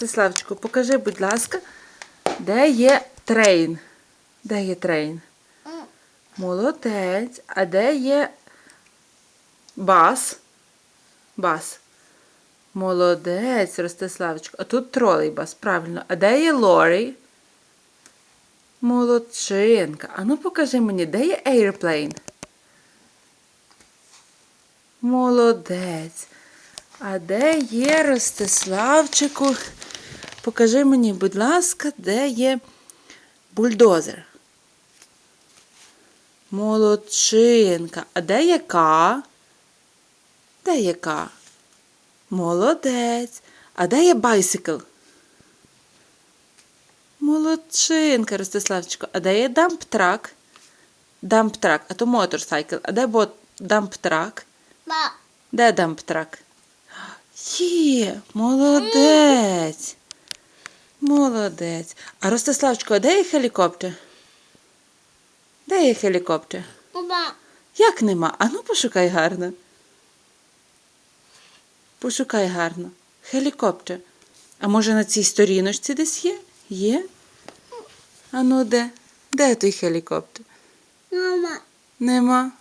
Ростиславчику, покажи, будь ласка, де є трейн? Де є трейн? Молодець. А де є бас? Бас. Молодець, Ростиславчику. А тут тролейбас, правильно. А де є лорі? Молодчинка. А ну покажи мені, де є airplane? Молодець. А де є Ростиславчику? Покажи мені, будь ласка, де є бульдозер? Молодчинка. А де є К? Де є К? Молодець. А де є байсикл? Молодчинка, Ростиславчику. А де є дамптрак? Дамптрак, а то моторсайкл. А де бо дамптрак? Ба. Де дамптрак? Є, молодець. Молодець. А Ростиславчику, а де є хелікоптер? Де є хелікоптер? Ба. Як нема? Ану пошукай гарно. Пошукай гарно. Хелікоптер. А може на цій сторіночці десь є? Є? Ану де? Де той хелікоптер? Мама. Нема.